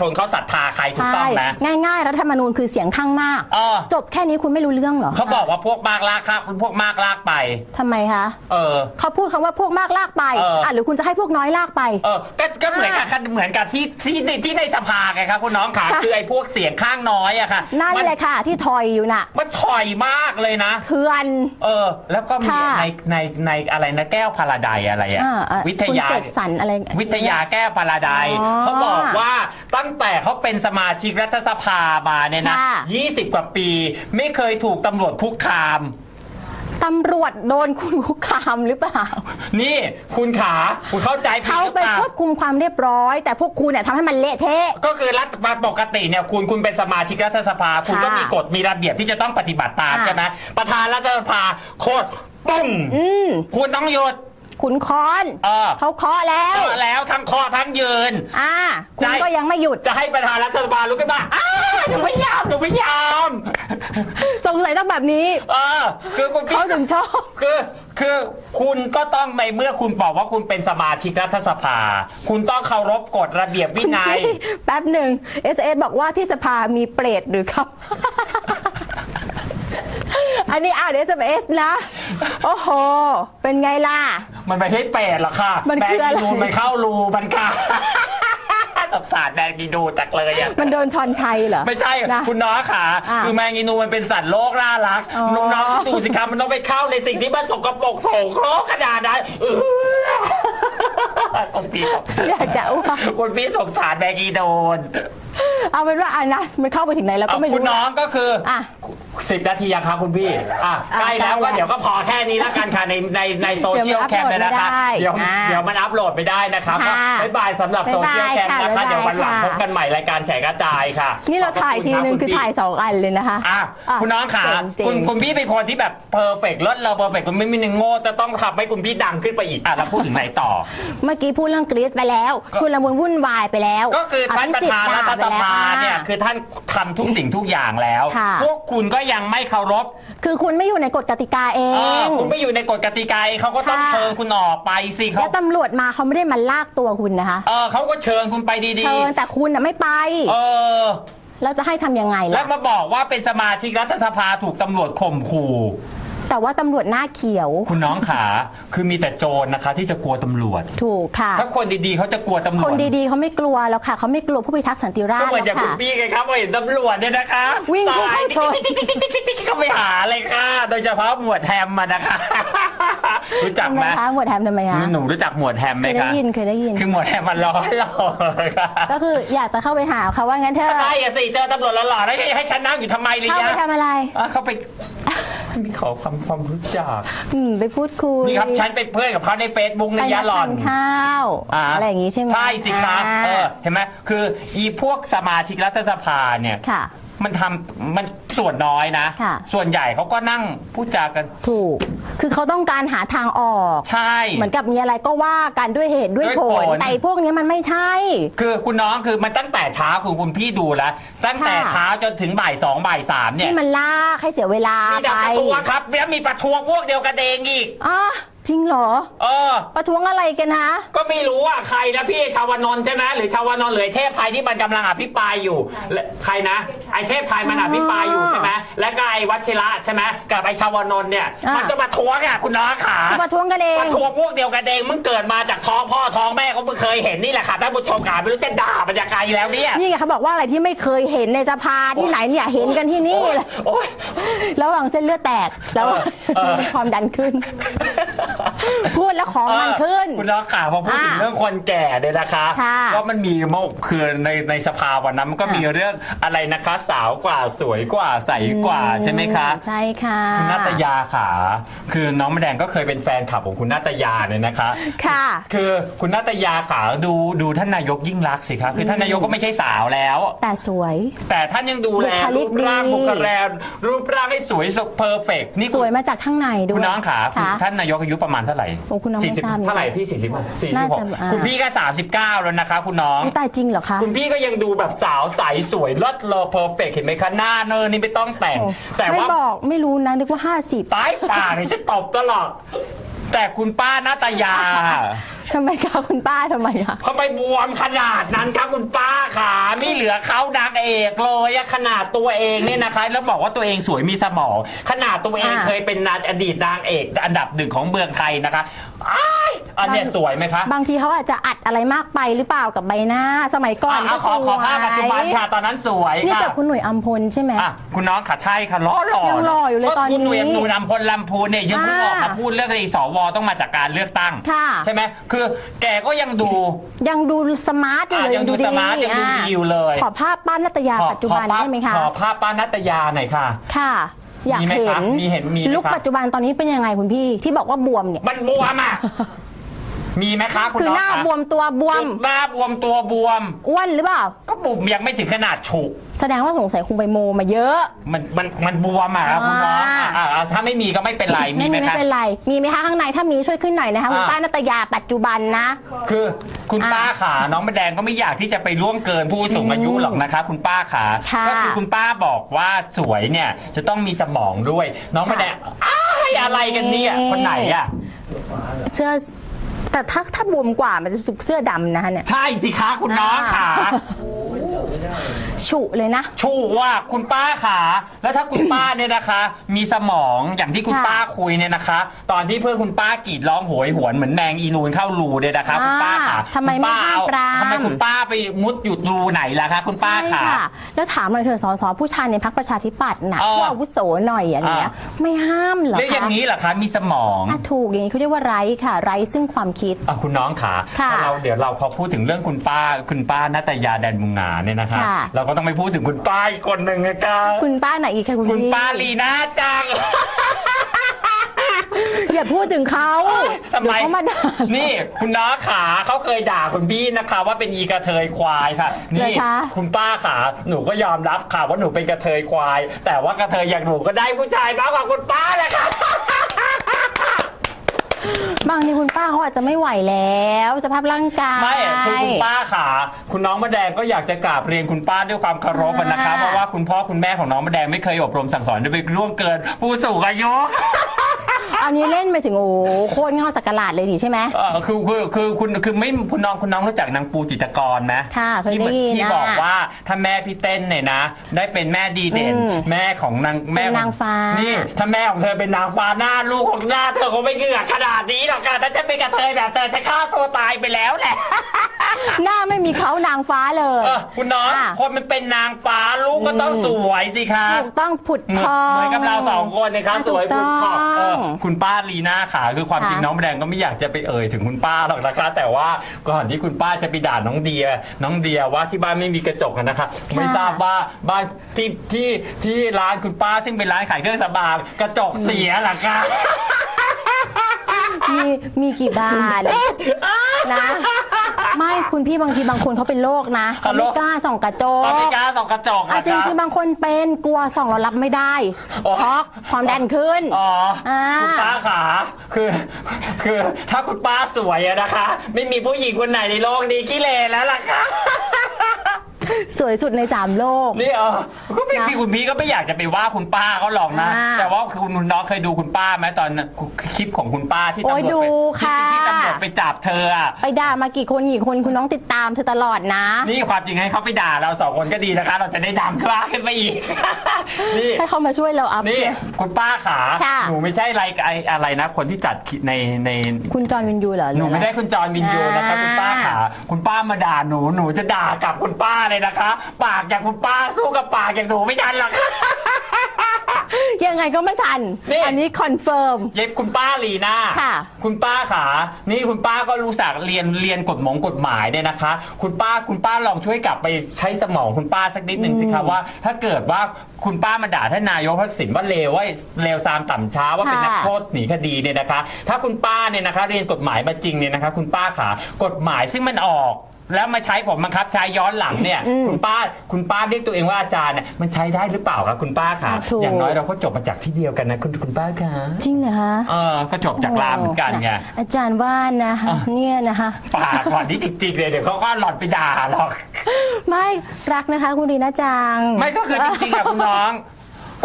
ชนเขาศรัทธาใครถูกต้องนะง่ายๆ รัฐธรรมนูญคือเสียงข้างมาก เออ จบแค่นี้คุณไม่รู้เรื่องเหรอเขาบอกว่าพวกมากลากครับพวกมากลากไปทำไมคะ เออ เขาพูดคำว่าพวกมากลากไปเอออะหรือคุณจะให้พวกน้อยลากไป เออก็ก็เหมือนกับอ่าเหมือนกับที่ที่ในที่ในสภาไงครับคุณน้องค่ะค่ะ คือไอ้พวกเสียงข้างน้อยอะค่ะนั่นมัเลยค่ะ ที่ทอยอยู่น่ะมันถอยมากเลยนะ เถื่อน เออ แล้วก็มีค่ะ ในในในอะไรนะแก้วพาราไดอะไรอะอ่าอ่าวิทยาคุณเสกสรรอะไร วิทยาแก้วพาราไดอ๋อ เขาบอกว่าตั้งแต่เขาเป็นสมาชิกรัฐสภามาเนี่ยนะค่ะ 20 กว่าปี ไม่เคยถูกตำรวจคุกคาม ตำรวจโดนคุณคุกคามหรือเปล่า นี่คุณขาคุณเข้าใจผิดเขาหรือไปเปล่า ควบคุมความเรียบร้อย แต่พวกคุณเนี่ยทำให้มันเละเทะ ก็คือรัฐบาลปกติเนี่ยคุณคุณเป็นสมาชิกรัฐสภา คุณก็ค่ะมีกฎมีระเบียบที่จะต้องปฏิบัติตามค่ะ ใช่ไหมประธานรัฐสภาโคตรปุ้งอืม คุณต้องหยุด ขุนค้อนเออ เขาเคาะแล้ว ก็แล้วทั้งข้อทั้งยืน อ่า คุณใจก็ยังไม่หยุด จะให้ประธานรัฐสภาลุกขึ้นมาอ้าหนูไม่ยอมหนูไม่ยอมสงสัยต้องแบบนี้ เออ คือคุณพี่เขาถึงชอบ คือ คือคุณก็ต้องในเมื่อคุณบอกว่าคุณเป็นสมาชิกรัฐสภา คุณต้องเคารพกฎระเบียบวิคุณนัยพี่แป๊บหนึ่ง s อ s บอกว่าที่สภามีเปรตหรือครับ อันนี้อ่าน s อ s นะ โอ้โห เป็นไงล่ะ มันไม่ใช่เป็ดหรอกค่ะมันแบคืออะไรงกีนูนมันเข้ารูมันค่ะสงสารแบงกีนูจักเลยอะ มันโดนชอนชัยเหรอ ไม่ใช่นะ คุณน้องขาอะคือแมงอีนูมันเป็นสัตว์โลกน่ารักอ๋อ น้องๆที่ดูสิครับมันต้องไปเข้าในสิ่งที่มันสกปรกโสโครกขนาดนั้นเออคุณพี่อยากจะอ้วกคุณพี่สงสารแมงอีนูนเอาเป็นว่าอันนะมันเข้าไปถึงไหนแล้วก็ไม่คุณรู้น้องก็คือออะ สิบนาทียังครับคุณพี่อะอะใกล้แล้วใกล้ก็แล้วเดี๋ยวก็พอแค่นี้แล้วกันค่ะในในในโซเชียลเดี๋แคยวมมันเลยนะคะอัปโหลดไม่ได้เดี๋ยวอ่าเดี๋ยวมันอัพโหลดไม่ได้นะคะก็ค่ะบ๊ายบายสำหรับโซเชียลบ๊ายบายแคมนะคะค่ะเดี๋ยววันหลังบ๊ายบายพบกันใหม่รายการแฉกระจายค่ะ นี่เราถ่ายทีนึงขบณคือรับถ่ายสองอันเลยนะคะอะอะคุณน้องขาเจ๋งๆคุณคุณพี่เป็นคนที่แบบเพอร์เฟกต์ลดเราเพอร์เฟกต์คุณไม่มีหนึ่งโง่จะต้องทำให้คุณพี่ดังขึ้นไปอีกอะเราพูดถึงไหนต่อ เมื่อกี้พูดเรื่องกรี๊ดไปแล้วก็ชุลมุนวุ่นวายไปแล้ว ก็คือท่านประธานรัฐสภาเนี่ยอภิสิทธิ์ด่าไปแล้วคือท่านทำทุกสิ่งทุกอย่างแล้วค่ะพวกคุณก็ยังไม่เคารพคือคุณไม่อยู่ในกฎกติกาเอเออง คุณไม่อยู่ในกฎกติกาเขาก็ต้องค่ะ เชิญคุณออกไปสิเขาแล้วตำรวจมาเขาไม่ได้มาลากตัวคุณนะคะ เออเขาก็เชิญคุณไปดีเชิญแต่คุณน่ะไม่ไป ๆเออแล้วจะให้ทำยังไงแล้วล่ะมาบอกว่าเป็นสมาชิกรัฐสภาถูกตำรวจข่มขู่ แต่ว่าตำรวจหน้าเขียว คุณน้องขาคือมีแต่โจรนะคะ ที่จะกลัวตำรวจ ถูกค่ะ ถ้าคนดีๆเขาจะกลัวตำรควจนดีๆเขาไม่กลัวแล้วค่ะเขาไม่กลัวผู้พิทักษ์สันติราษก็ฎร์เหมือนอย่างหรคุอกณค่ะพี่ไงครับพอเห็นตำรวจเนี่ยนะคะวิ่งเข้าตายชนก็ไปหาเลยค่ะ โดยเฉพาะหมวดแฮมมานะคะ รู้จักทำไหไมมคะหมวดแฮมทำไมคะหนูรู้จักหมวดแฮมไหเคมยได้คะยินเคยได้ยิน คือหมวดแฮมมันร้อนหล่อค่ะก็คืออยากจะเข้าไปหาเขาว่างั้นเถอะใช่อะสิเจอตำรวจหล่อๆแล้วให้ฉันนั่งอยู่ทำไมเลยเข้าไปยะทำอะไร อะเขาไป มีขอความความรู้จัก อืมไปพูดคุยนี่ครับฉันเป็นเพื่อนกับเขาใน Facebook ไปนะยะหล่อนทานข้าวอะไรอย่างงี้ใช่ไหมใช่สิครับ อ่า เออ เห็นไหมคืออีพวกสมาชิกรัฐสภาเนี่ย ค่ะ มันทำมันส่วนน้อยนะ ค่ะ ส่วนใหญ่เขาก็นั่งพูดจากัน ถูก คือเขาต้องการหาทางออก ใช่ เหมือนกับมีอะไรก็ว่ากันด้วยเหตุด้วยด้วยผผล ล แต่ไอ้พวกเนี้ยมันไม่ใช่ คือคุณน้องคือมันตั้งแต่เช้าคุณคุณพี่ดูแล้ว ตั้งแต่ค่ะ เช้าจนถึงบ่ายสองบ่ายสามเนี่ยที่มันลากให้เสียเวลามีไปดักประท้วงครับแล้วมีประท้วงพวกเดียวกันเองอีก อะ จริงเหรอ เออ ประท้วงอะไรกันนะ ก็ไม่รู้ว่าใครนะพี่ชาวนนท์ใช่ไหมหรือชาวนนท์หรือไอ้เทพไทยที่มันกำลังอภิปรายอยู่และใครนะ ไอเทพไทยมันอภิปรายอยู่ใช่ไหมและก็ไอวัชิระใช่ไหมกับไอชาวนนท์เนี่ย อ่ามั มันจะมาทวงอะคุณน้องขา ประท้วงกันเองมาทวงพวกเดียวกันเองมึงเกิดมาจากท้องพ่อท้องแม่ก็มึงเคยเห็นนี่แหละค่ะท่านผู้ชมขาไม่รู้จะด่ามันยังไงแล้วเนี่ยนี่ไงเขาบอกว่าอะไรที่ไม่เคยเห็นในสภาที่ไหนเนี่ยเห็นกันที่นี่เลยโอ๊ย ระหว่างเส้นเลือดแตกแล้วเออเออ ความดันขึ้นพูดแล้วของมันขึ้น คุณน้องขาพอพูดถึงอ่าเรื่องคนแก่เนี่ยนะคะค่ะก็มันมีเมื่อคือในในสภาวันนั้นมันก็ค่ะมีเรื่องอะไรนะคะสาวกว่าสวยกว่าใสกว่าใช่ไหมคะใช่ค่ะคุณนาตยาขาคือน้องแมดงก็เคยเป็นแฟนคลับของคุณนาตยาเนี่ยนะคะค่ะ คือคุณนาตยาขาดูดูท่านนายกยิ่งรักษณ์สิคะคือท่านนายกก็ไม่ใช่สาวแล้ว แต่สวย แต่ท่านยังดูแลบุคลิรูกปร่างดีบุคลิกรูปร่างให้สวยเพอร์เฟกนี่สคุณวยมาจากข้างในด้วยคุณน้องขาคุณค่ะท่านนายกอายุประมาณเท่าไหร่โอ้คุณน้องไม่สี่สิบทราบเท่าไหร่พี่สี่สิบสี่น่าสิบหกจะอ่า คุณพี่ก็สามสิบเก้าแล้วนะคะ คุณน้อง อุ๊ยตายจริงเหรอคะ คุณพี่ก็ยังดูแบบสาวใสสวยเลิศเลอเพอร์เฟกเห็นไหมคะหน้าเนินนี่ไม่ต้องแต่งโอ้แต่ไม่ว่า บอกไม่รู้นะนึกว่า 50 ตายป่าเนี่ยจะตบตลอดแต่คุณป้านาตยา ทำไมคะคุณป้าทำไมคะเขาไปบวมขนาดนั้นครับคุณป้าขาไม่เหลือเขานางเอกเลยอะขนาดตัวเองเนี่ยนะคะ แล้วบอกว่าตัวเองสวยมีสมอง ขนาดตัวเองอ่าเคยเป็นนางอดีตนางเอก อันดับหนึ่งของเมืองไทยนะคะอ้าย อันเนี้ยสวยไหมคะบางทีเขาอาจจะอัดอะไรมากไปหรือเปล่ากับใบหน้า สมัยก่อนอะขอขอภาพปัจจุบันค่ะ ตอนนั้นสวยนี่ค่ะกับคุณหนุ่ยอัมพลใช่ไหม อะคุณน้องค่ะใช่ค่ะล้อหล่อยังหล่ออยู่เลยก็ตอนนี้คุณหนุ่ยหนุ่ยนำพลลำพูนเนี่ยยังเพิ่งออกมาอ่าพูดเรื่องไอ้สวต้องมาจากการเลือกตั้ง ค่ะ ใช่ไหมคือแกก็ยังดู ยังดูสมาร์ทอยู่เลยอะยังดูสมาร์ทยังดูดีอยู่เลย ขอภาพป้านัตยาขอปัจจุบันขอภาพได้ไหมคะขอภาพป้านัตยาหน่อยค่ะ ค่ะ อยากมีไหมเห็คะนมีเห็นมีไหมลุกคะปัจจุบันตอนนี้เป็นยังไงคุณพี่ที่บอกว่าบวมเนี่ย มันบวมอะ มีไหมคะคุณคือน้องหน้าคะบวมตัวบวม หน้าบวมตัวบวม อ้วนหรือเปล่า ก็บุบยังไม่ถึงขนาดฉุแสดงว่าสงสัยคงไปโมมาเยอะ มันมันมันบวมอะครับคุณน้องอ่า อะอะถ้าไม่มีก็ไม่เป็นไรมีไม่ไหมมีไม่คะเป็นไร มีไหมคะข้างในถ้ามีช่วยขึ้นหน่อยนะคะคุณอ่า ป้านัตยาปัจจุบันนะ คือคุณอะป้าขาน้องมะแดงก็ไม่อยากที่จะไปล่วงเกินผู้สูงอายุหรอกนะคะคุณป้าขาค่ะก็คือคุณป้าบอกว่าสวยเนี่ยจะต้องมีสมองด้วย น้องมะแดงอ้ายอะไรกันเนี่ย คนไหนอะ เสื้อ แต่ถ้าถ้าบวมกว่ามันจะสุกเสื้อดำนะคะเนี่ย ใช่สิคะคุณน้องขา ฉุเลยนะ ชูว่าคุณป้าขาแล้วถ้าคุณป้าเนี่ยนะคะ มีสมองอย่างที่คุณค่ะป้าคุยเนี่ยนะคะ ตอนที่เพื่อนคุณป้ากรีดร้องโหยหวนเหมือนแมงอีนูนเข้ารูเนี่ยนะคะ คุณป้าขาอ่าทำไมไม่คุณป้ห้ามปราม ทำไมคุณป้าไปมุดอยู่รูไหนล่ะคะ คุณป้าใช่ขา ค่ะ แล้วถามหน่อยเถอะสสผู้ชายในพักประชาธิปัตย์น่ะอ๋อผู้อาวุโสหน่อยอะไรเงี้ยไม่ห้ามเหรอแล้วอย่างคะนี้เหรอคะมีสมอง อะถูกอย่างนี้เขาเรียกว่าไร้ค่ะ ไร้ซึ่งความคิด อะคุณน้องขาค่ะเราเดี๋ยวเราพอพูดถึงเรื่องคุณป้าคุณป้านาตยาแดนมุงนาเนี่ยนะคะค่ะ เราก็ต้องไปพูดถึงคุณป้าอีกคนหนึ่งนะคะคุณป้าไหนอีกคะคุณคุณพี่ป้าลีน่าจัง อย่าพูดถึงเขาทำไม เดี๋ยวเขามาด่า นี่คุณน้าขาเขาเคยด่าคุณพี่นะคะ ว่าเป็นอีกระเทยควายค่ะ นี่เหรอคะ คุณป้าขาหนูก็ยอมรับค่ะว่าหนูเป็นกระเทยควาย แต่ว่ากระเทยอย่างหนูก็ได้ผู้ชายมากกว่าคุณป้าแหละค่ะ บางทีคุณป้าเขาอาจจะไม่ไหวแล้ว สภาพร่างกาย ไม่คือคุณป้าขาคุณน้องมะแดงก็อยากจะกราบเรียนคุณป้าด้วยความเคารพอะนะคะอ่าเพราะว่าคุณพ่อคุณแม่ของน้องมะแดงไม่เคยอบรมสั่งสอนด้วยไปล่วงเกินผู้สูงอายุ อันนี้เล่นไปถึงโอ้โหโคตรเงาสักกะหลาดเลยดิใช่ไหม เออคือคือคือคุณคือไม่คุณน้องคุณน้องรู้จักนางปูจิตรกรไหมค่ะเคยที่ได้ยินที่นะบอกว่าถ้าแม่พี่เต้นเนี่ยนะ ได้เป็นแม่ดีเด่น อืมแม่ของนางแม่เป็นของนางฟ้านี่ นี่ถ้าแม่ของเธอเป็นนางฟ้าหน้าลูกของหน้าเธอคงไม่เหงือกขนาดนี้หรอกค่ะถ้าจะเป็นกระเทยแบบเธอจะฆ่าตัวตายไปแล้วแหละ หน้าไม่มีเขานางฟ้าเลย เออคุณน้องอะ คนมันเป็นนางฟ้าลูกก็ต้องสวยสิคะถูกต้องผุดเหมืทอนอง เหมือนกับเราสองคนนะคะอะสวยถูบุกญต้องขอบเออคุณป้าลีน่าขาคือความค่ะจริงน้องแดงก็ไม่อยากจะไปเอ่ยถึงคุณป้าหรอกนะคะ แต่ว่าก่อนที่คุณป้าจะไปด่าน้องเดีย น้องเดียว่าที่บ้านไม่มีกระจกอะนะคะ ไม่ทราบว่าบ้านที่ที่ที่ร้านคุณป้าซึ่งเป็นร้านขายเครื่องสำอางกระจกเสียเหรอคะ มีมีกี่บานนะ ไม่คุณพี่บางทีบางคนเขาเป็นโรคนะเขาไม่กล้าส่องกระจตอนไม่กกล้าส่องกระจกอะนะจริงคะคือบางคนเป็นกลัวส่องเรารับไม่ได้อ๋อช็อกความดันขึ้นอ๋ออ่าคุณป้าขาคือคือถ้าคุณป้าสวยอะนะคะ ไม่มีผู้หญิงคนไหนในโลกนี้ขี้เลแล้วล่ะค่ะสวยสุดในสามโลก นี่เออก็ไม่นะพี่คุณพี่ก็ไม่อยากจะไปว่าคุณป้าเขาหรอกนะอ่าแต่ว่าคุณน้องเคยดูคุณป้าไหมตอนคลิปของคุณป้าที่โอ้ตำรยวจไปดู ค่ะที่ที่ตำรวจไปจับเธออะไปด่ามากี่คนกี่คนคุณน้องติดตามเธอตลอดนะ นี่ความจริงให้เขาไปด่าเราสองคนก็ดีนะคะ เราจะได้ดังขึ้นมาขึ้นไปอีก นี่ ให้เขามาช่วยเราอัพ นี่คุณป้าขา ค่ะ หนูไม่ใช่อะไรไออะไรนะ คนที่จัดในใน คุณจอห์นวินยูเหรอหนูไม่ได้รืออะรคุณจอห์นวินยูนะคะอ่าคุณป้าขา คุณป้ามาด่าหนู หนูจะด่ากลับคุณป้าเลยนะคะ ปากอย่างคุณป้าสู้กับปากอย่างหนูไม่ทันหรอก ยังไงก็ไม่ทัน นี่ อันนี้คอนเฟิร์ม เย็บคุณป้าลีน่าค่ะคุณป้าขานี่คุณป้าก็รู้จักเรียนเรียนกฎหมงกฎหมายเนี่ยนะคะ คุณป้าคุณป้าลองช่วยกลับไปใช้สมองคุณป้าสักนิดหนึ่งสิคะว่า ถ้าเกิดว่าคุณป้ามาด่าท่านนายกทักษิณว่าเลวว่าเลวซามต่ำช้าว่าเป็นค่ะนักโทษหนีคดีเนี่ยนะคะ ถ้าคุณป้าเนี่ยนะคะ เรียนกฎหมายมาจริงเนี่ยนะคะ คุณป้าขากฎหมายซึ่งมันออก แล้วมาใช้ผมบังคับใช้ย้อนหลังเนี่ยอืมคุณป้าคุณป้าเรียกตัวเองว่าอาจารย์เนี่ยมันใช้ได้หรือเปล่าคะคุณป้าขาถูก อย่างน้อยเราก็จบมาจากที่เดียวกันนะคุณคุณป้าคะจริงเหรอคะเออก็จบจากรามเหมือนกันไง อาจารย์ว่านะคะอะ เนี่ยนะคะ ปากก่อนที่จริงๆเลยเดี๋ยวเขาก็หลอดไปด่าหรอก ไม่รักนะคะ คุณรีน่าจัง ไม่ก็คือจริงๆอะคุณน้อง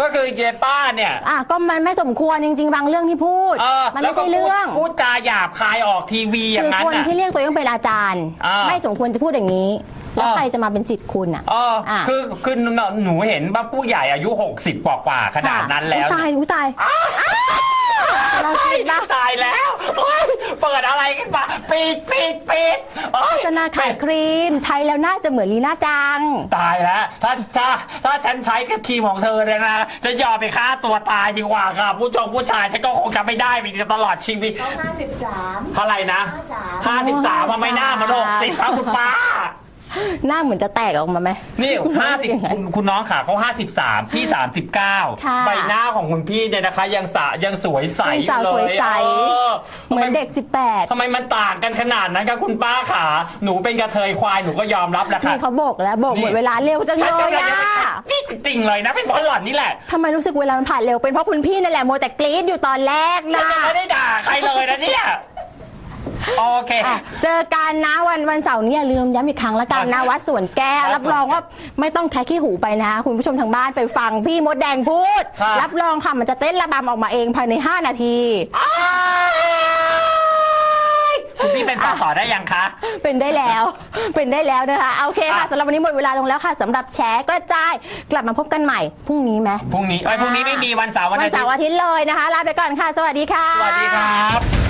ก็คือเยป้าเนี่ย อะก็มันไม่สมควรจริงๆบางเรื่องที่พูด เออมันแล้ไม่วก็ใช่เรื่องพูดพูดจาหยาบคายออกทีวีอย่าคืงอนั้นคนน่ะ ที่เรียกตัวเองเป็นอาจารย์ อ่าไม่สมควรจะพูดอย่างนี้ แล้วอ่า ใครจะมาเป็นสิทธิ์คุณอะ เออ อะ คือคือหนูเห็นว่าผู้ใหญ่อายุ 60 กว่ากว่าๆขนาดนั้นแล้ว อุ๊ยตายอุ้ยตาย เราคิดปะตายแล้วโอ๊ยเปิดอะไรกันมาปิดปิดปิดโอ๊ยโฆษณาขายครีม ใช้แล้วน่าจะเหมือนลีน่าจัง ตายแล้วถ้าถ้าถ้าฉันใช้กับครีมของเธอเนี่ยนะจะยอมไปฆ่าตัวตายดีกว่าค่ะ ผู้ชมผู้ชายฉันก็คงจะไม่ได้ไปตลอดชีวิต เขาห้าสิบสามเท่าไหร่นะ53 ห้าสิบสามมาไม่น่ามาหกสิบครับคุณป้า หน้าเหมือนจะแตกออกมาไหม นี่ห้าสิบคุณคุณน้องค่ะเขาห้าสิบสามพี่สามสิบเก้าค่ะใบหน้าของคุณพี่เนี่ยนะคะ ยังสะยังสวยใสยังสาวเลสวยยใส เออเหมือนเด็ก 18ทำไมมันต่างกันขนาดนั้นคะคุณป้าขาหนูเป็นกระเทยควายหนูก็ยอมรับแหละค่ะ นี่เขาโบกแล้วโบกนี่ หมดเวลาเร็วจังฉันเลกำยลังอะจะนี่จริงๆเลยนะเป็นเพราะหล่อนนี่แหละทำไมรู้สึกเวลามันผ่านเร็วเป็นเพราะคุณพี่นั่นแหละโมวแต่กรี๊ดอยู่ตอนแรกฉันนะยังไม่ได้ด่าใครเลยนะเนี่ย โอเค อะเจอกันนะวันวันเสาร์นี้อย่าลืมย้ำอีกครั้งละกันนะอะวัดสวนแก้ว วัดสวนรับรองว่าไม่ต้องแค่ขี้หูไปนะ คุณผู้ชมทางบ้านไปฟังพี่มดแดงพูดค่ะรับรองค่ะมันจะเต้นระบำออกมาเองภายใน 5 นาทีอ้ายคุณพี่เป็นสสได้ยังคะ เป็นได้แล้ว เป็นได้แล้วนะคะโอเคค่ะอะ สำหรับวันนี้หมดเวลาลงแล้วค่ะสำหรับแชร์กระจายกลับมาพบกันใหม่พรุ่งนี้ไหมพรุ่งนี้เอ้ยพรุ่งนี้ไม่มีวันเสาร์วันวันอาทิตเสาร์ย์อาทิตย์เลยนะคะลาไปก่อนค่ะ สวัสดีค่ะ สวัสดีครับ